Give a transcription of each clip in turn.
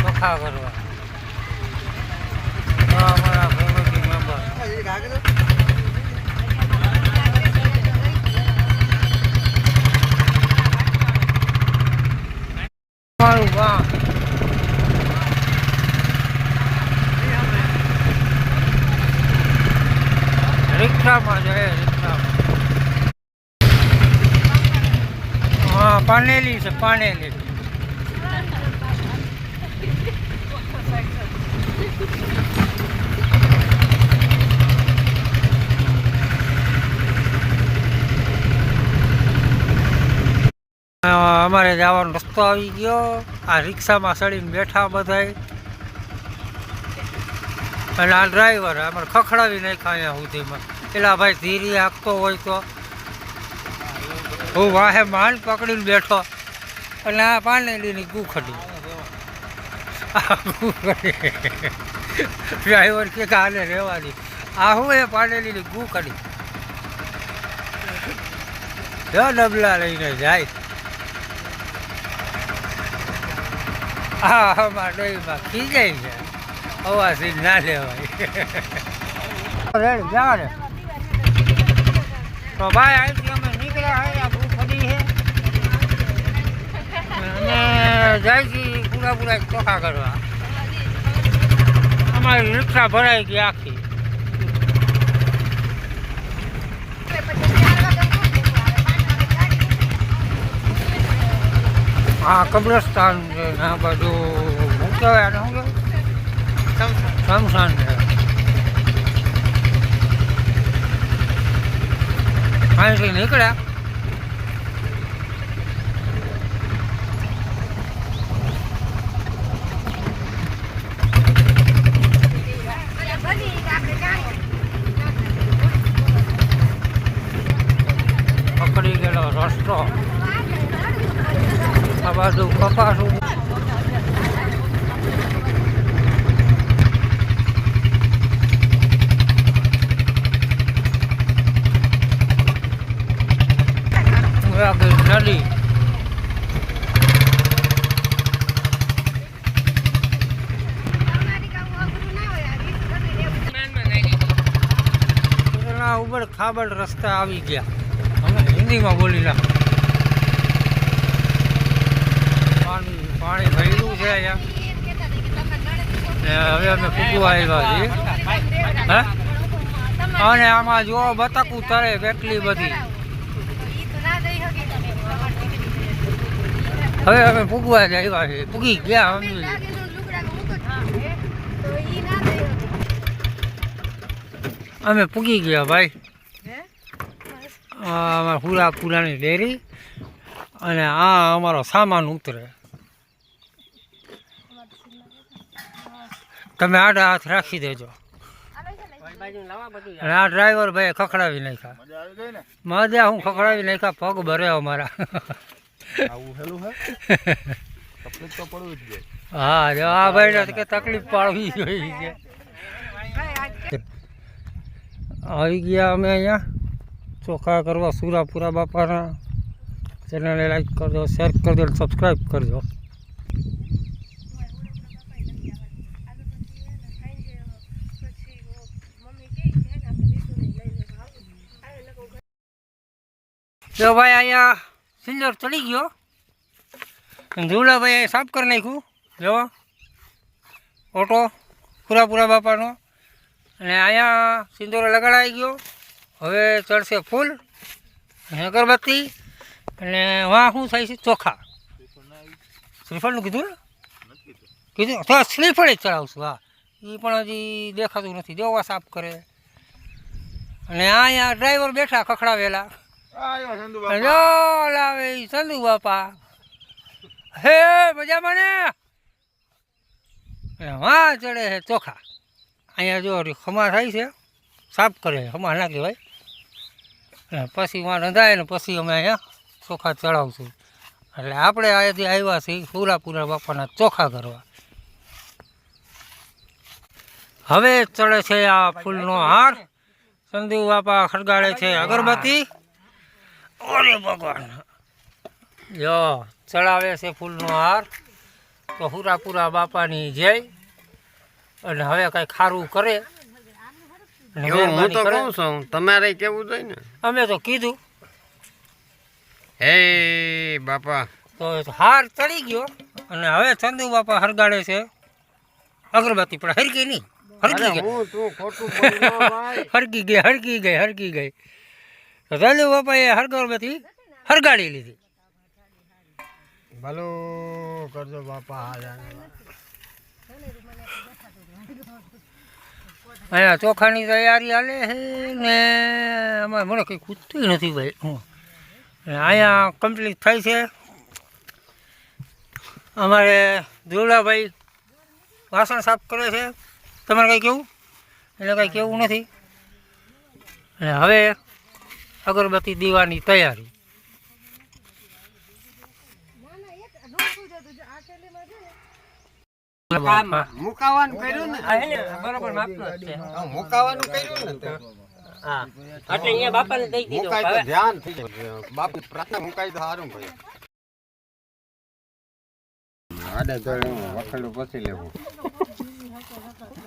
ચોખા કરવા રિક્ષામાં જાય રિક્ષામાં. હા પાનેલી છે પાનેલી. અમારે જવાનો રસ્તો આવી ગયો. આ રિક્ષામાં ચડીને બેઠા બધાય. અને આ ડ્રાઈવર અમારે ખખડાવી નાખ્યા અહીંયા સુધીમાં. પેલા ભાઈ ધીરી હાંકતો હોય તો. હું વાહે માન પકડીને બેઠો. અને આ પાનેલીની ગુખડી. ગુખડી. ડ્રાઈવર કે હાલે રહેવાની. આ હું એ પાનેલીની ગુ કરી ડબલા લઈને જાય. હા આમાં ડોહીમાં ખીજાઈ જાય અવાજથી ના લેવાય. રેડ જાણે તો ભાઈ, અહીંથી અમે નીકળ્યા હે, આ ભૂખડી છે અને જાય છે પૂરા ચોખા કરવા. અમારી રિક્ષા ભરાઈ ગઈ આખી. આ કબ્રસ્તાન છે, આ બાજુ શું કહેવાય આને, શું કહેવાય? છે. અહીંથી નીકળ્યા? ગયેલો રસ્તો આ બાજુ કપાસું નદી પેલા ખાબડ રસ્તા આવી ગયા હિન્દીમાં બોલી નાખ. પાણી ભરેલું છે હવે અમે ફૂગવા આવ્યા છીએ. અને આમાં જો બતકું તરે કેટલી બધી. હવે અમે ફૂગવા જ આવ્યા છીએ. ફૂગી ગયા સમજી અમે પૂગી ગયા, ભાઈ. અમારા પૂરા પૂરાની ડેરી અને આ અમારો સામાન ઉતરે. તમે આડા હાથ રાખી દેજો. આ ડ્રાઈવર ભાઈ ખખડાવી નાખ્યા. મજા હું ખખડાવી નાખ્યા પગ ભરે અમારા. આવું હેલું હે? તકલીફ તો પડવું જ જોઈએ. હા જો આ ભાઈ કે તકલીફ પાડવી જોઈએ છે. આવી ગયા અમે અહીંયા. ચોખા કરવા સુરાપુરા બાપાના ચેનલને લાઈક કરજો શેર કરજો સબસ્ક્રાઈબ કરજો. જો ભાઈ અહીંયા સિંજર ચડી ગયો. ધૂળાભાઈ સાફ કરી નાખ્યું. જો, ઓટો પૂરા પૂરા બાપાનો. અને અહીંયા સિંદૂર લગાડાઈ ગયો. હવે ચડશે ફૂલ અગરબત્તી અને વાં શું થાય છે? ચોખા. શ્રીફળનું કીધું ને? કીધું? તો શ્રીફળ જ ચડાવશું હા એ પણ હજી દેખાતું નથી. દેવા સાફ કરે. અને અહીંયા ડ્રાઈવર બેઠા ખખડાવેલા. લાવે ચંદુ બાપા. હે મજામાં ને? વાં ચડે છે ચોખા. અહીંયા જો ખમા થાય છે. સાફ કરે ખમા ના કહેવાય. અને પછી વાં રંધાય ને પછી અમે અહીંયા ચોખા ચડાવશું. એટલે આપણે અહીંયાથી આવ્યા છીએ સુરાપુરા બાપાના ચોખા કરવા. હવે ચડે છે આ ફૂલનો હાર. સંદીવ બાપા ખડગાડે છે અગરબત્તી. ઓરે ભગવાન. જો ચડાવે છે ફૂલનો હાર. તો હુરાપુરા બાપાની જય. અને હવે કાંઈ ખારું કરે. હું તો કહું છું તમારે કેવું જોઈએ ને? અમે તો કીધું. હે બાપા. તો હાર ચડી ગયો. અને હવે ચંદુ બાપા હરગાડે છે. અગરબત્તી પણ હરકી નહીં. હરકી ગઈ. હું હરકી ગઈ હરકી ગઈ હરકી ગઈ. ચંદુ બાપાએ હરગરબત્તી હરગાડી લીધી. ભલું કરજો બાપા હાજાને અહીંયા ચોખાની તૈયારી હાલે છે ને અમારે મને કંઈ ખૂટતું નથી ભાઈ. હું અહીંયા કમ્પ્લીટ થાય છે. અમારે ધોળાભાઈ વાસણ સાફ કરે છે. તમારે કંઈ કેવું? એટલે કંઈ કેવું નથી. અને હવે અગરબત્તી દીવાની તૈયારી. હા. મુકાવાનું કર્યું ને? હા, માપનો છે. મુકાવાનું કર્યું ને હા. એટલે અહીંયા બાપાને દઈ દીધો. હવે ધ્યાન થઈ જાય. બાપુ પ્રાર્થના મુકાય તો સારું ભાઈ આડે ધોળે વખેડું પછી લેવું.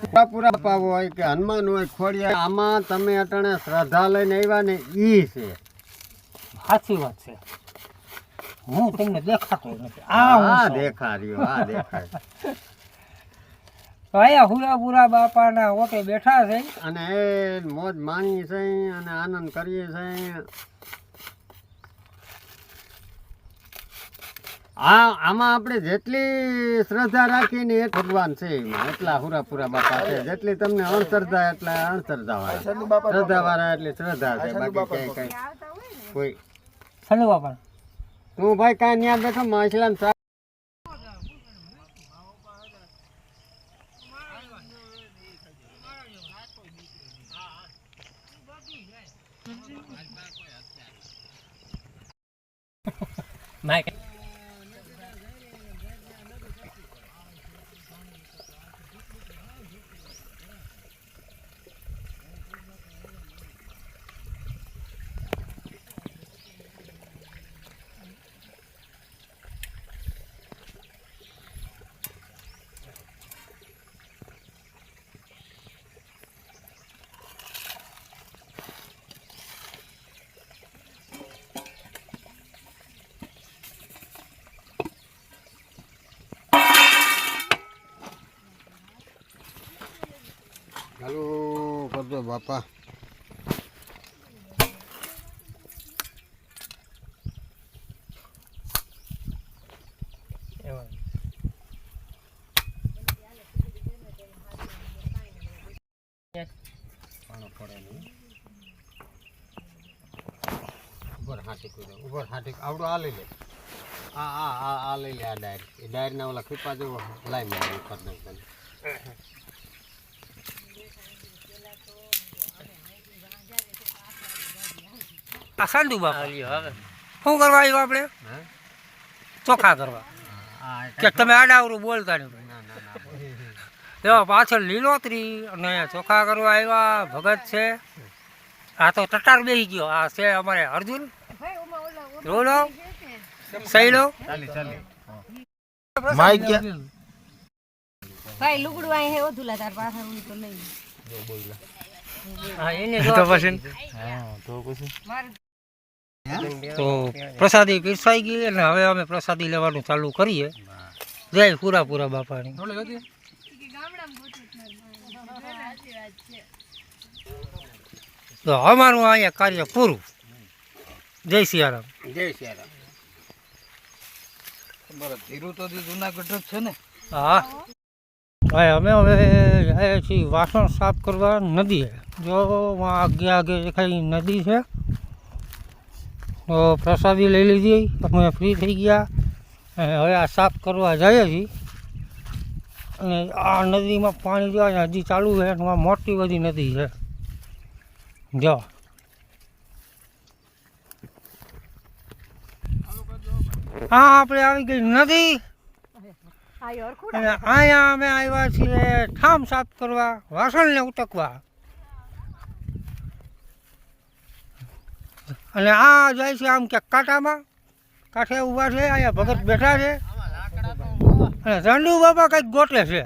પૂરા પૂરા પાવો હોય કે હનુમાન હોય ખોડિયા આમાં તમે અટાણે શ્રદ્ધા લઈને આવ્યા ને ઈ છે. સાચી વાત છે. હું તમને દેખાતો નથી. આ હું આ દેખા રહ્યો આ દેખાય. અહીંયા હુરાબુરા બાપાના ઓટે બેઠા છે. અને એ મોજ માણીએ છે અને આનંદ કરીએ છે. આ આમાં આપણે જેટલી શ્રદ્ધા રાખીને એ ભગવાન છે એટલા હુરાપુરા બાપા છે. જેટલી તમને અણશ્રદ્ધા એટલા અણશ્રદ્ધા વાળા શ્રદ્ધા વાળા એટલી શ્રદ્ધા છે. બાકી કઈ કઈ કોઈ. બાપા. તું ભાઈ કાંઈ ન્યા બેઠો માછલાને Mike. બાપા. ઉપર હાથી કૂદો ઉપર હાથી આવડું આ લઈ લે. આ આ આ લઈ લે આ ડાયર. એ ડાયરના ઓલા ખીપા જેવો લાઈ મેં ઉપર નાખ આ સાંધુ બાપા શું કરવા આવ્યો આપણે? ચોખા કરવા. કે તમે આડાવરું બોલતા નહીં ના ના ના એવા પાછળ લીલોતરી અને ચોખા કરવા આવ્યા ભગત છે. આ તો ટટાર બેસી ગયો. આ છે અમારે અર્જુન. રોલો સૈલો ચાલી ચાલી. માઈક ભાઈ લુગડું આય હે ઓધુલા તાર પાછળ હું તો લઈ હા એને તો પછી હા તો પછી? તો પ્રસાદી પીરસાઈ ગઈ અને હવે અમે પ્રસાદી લેવાનું ચાલુ કરીએ. જય પૂરા પૂરા બાપાની તો અમારું અહીંયા કાર્ય પૂરું. જય સિયારામ. જય સિયારામ. હા. ભાઈ અમે હવે જાય છીએ વાસણ સાફ કરવા નદીએ. જો આગે આગે દેખાય નદી છે. તો પ્રસાદી લઈ લીધી. અમે ફ્રી થઈ ગયા. અને હવે આ સાફ કરવા જઈએ છીએ. અને આ નદીમાં પાણી જો અહીંયા હજી ચાલુ છે આ મોટી બધી નદી છે. જો. હા આપણે આવી ગઈ નદી. અને અહીંયા અમે આવ્યા છીએ ઠામ સાફ કરવા વાસણને ઉટકવા. અને આ જાય છે આમ કે કાંટામાં કાંઠે ઊભા છે, અહીંયા ભગત બેઠા છે. અને રંડુ બાપા કંઈક ગોતે છે.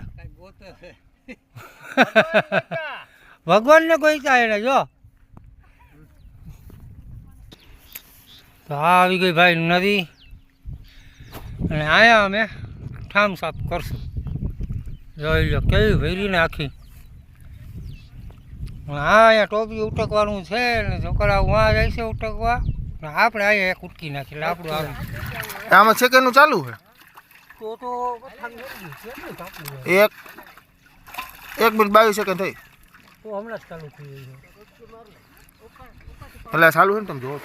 ભગવાનને કોઈ ચાહે ને જો. આવી ગઈ ભાઈ નદી. અને આયા અમે ઠામ સાફ કરશું. જોઈ લો કેવી ભેરીને આખી. આ અહીંયા ટોપી ઉટકવાનું છે ને છોકરા વાં જાય છે ઉટકવા. આપણે અહીંયા એક ઉટકી નાખી આપણું આવી આમાં સેકન્ડનું ચાલુ છે? તો તો એક એક મિનિટ બાવીસ સેકન્ડ થઈ. તો હમણાં જ ચાલુ થઈ ગયું એટલે ચાલુ છે ને તમે જોવો.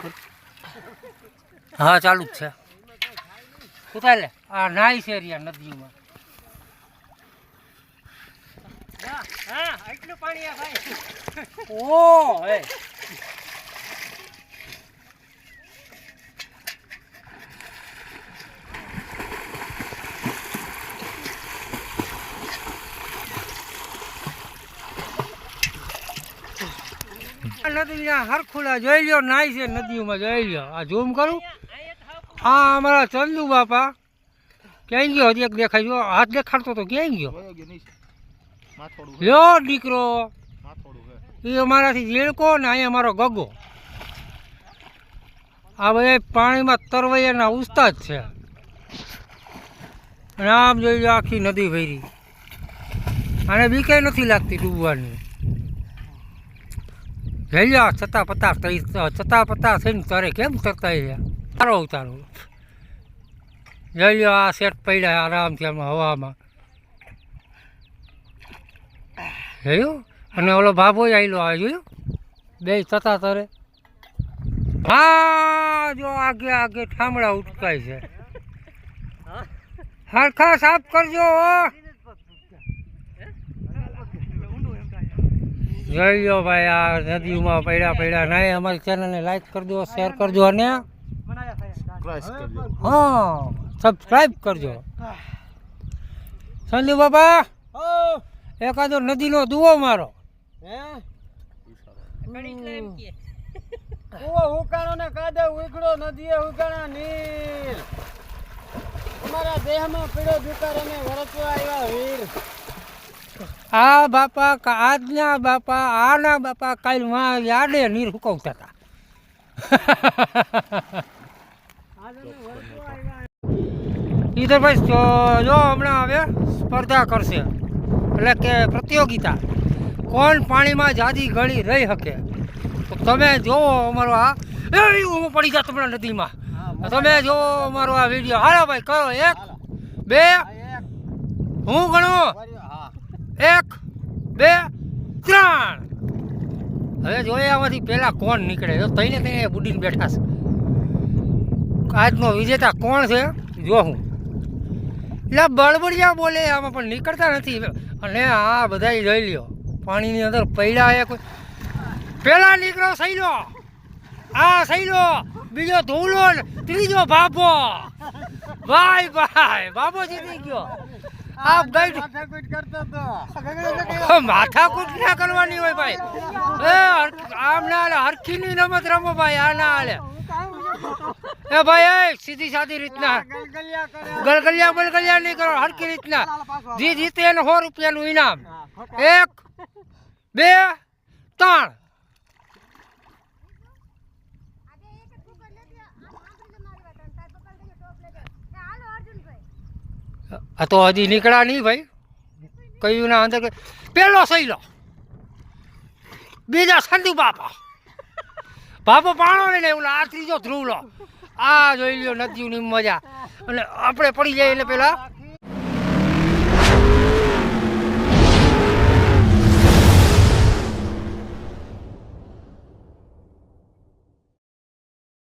હા ચાલુ જ છે. કુતા લે. આ છે રહ્યા નદીમાં. હા એટલું પાણી આ ભાઈ. ઓ હે નદીના હરખુલા જોઈ લ્યો નાઈ છે નદીઓમાં જોઈ લ્યો. આ ઝૂમ કરું? હા, અમારા ચંદુ બાપા. ક્યાંય ગયો? એક દેખાય જો હાથ દેખાડતો તો ક્યાંય ગયો? લ્યો દીકરો. એ અમારાથી ઝીણકો ને અહીંયા અમારો ગગો. આ બધા પાણીમાં તરવૈયાના ઉસ્તાદ છે. અને આમ જોઈ આખી નદી ભરી આને બીકે નથી લાગતી ડૂબવાની. જઈ લો છતાં પતા થઈ છતાં પતા થઈને તારે કેમ તરતા સારો તારો ઉતારો. જઈ લો આ સેટ પડ્યા આરામથી આમાં હવામાં. જોયું અને ઓલો બાબો આવેલો આ જોયું? બે થતા તરે. હા જો આગે આગે ઠામડા ઉટકાય છે. હરખા સાફ કરજો હો. જોઈ લો ભાઈ આ નદીમાં પડ્યા પડ્યા. ના અમારી ચેનલને લાઈક કરજો શેર કરજો અને ક્રાશ કરજો. હા સબસ્ક્રાઈબ કરજો. સંજુ બાબા એકાદો નદીનો દુવો મારો. કૂવો ઉકાળો ને કાદે ઉકળો નદીએ નીર. અમારા દેહમાં પીડો જુકાર અને વરસવા આવ્યા વીર. આ બાપા આજના બાપા આના બાપા કાલમાં યાડે નીર હુકવતા હતા. ઈધરભાઈ ભાઈ જો- જો હમણાં હવે સ્પર્ધા કરશે. એટલે કે પ્રતિયોગિતા. કોણ પાણીમાં જાદી ગળી રહી શકે? તો તમે જોવો અમારો આ હું પડી જા તમને નદીમાં. તમે જોવો અમારો આ વીડિયો. હાલો ભાઈ કરો એક બે હું ગણું? એક બે ત્રણ. હવે જોઈએ આમાંથી પહેલાં કોણ નીકળે. જો તઈને તઈને બુડીને બેઠા છે. આજનો વિજેતા કોણ છે? જો હું. એટલે બળબડિયા બોલે આમાં પણ નીકળતા નથી. અને આ બધા જોઈ લ્યો. પાણીની અંદર પૈડા એ કોઈ. પેલા નીકળો સૈલો. આ સૈલો. બીજો ધૂલો ત્રીજો બાબો ભાઈ ભાઈ બાબો જીતી ગયો. આ ગાઈડ માથાકૂટ ના કરવાની હોય ભાઈ. એ આમ ના હાલે હરખીની રમત રમો ભાઈ આ ના હાલે. એ ભાઈ એ સીધી સાદી રીતના. ગલગલિયા બલગલિયા નહીં કરો હરખી રીતના. જે જીતે એને સો રૂપિયાનું ઇનામ. એક બે ત્રણ. આ તો હજી નીકળ્યા નહીં ભાઈ. કયું ના અંદર પેલો લો બીજા સંધુ બાપા. બાપો પાણો લઈને એવું આ ત્રીજો ધ્રુવલો. આ જોઈ લ્યો નદીની મજા. અને આપણે પડી જાય એટલે પેલા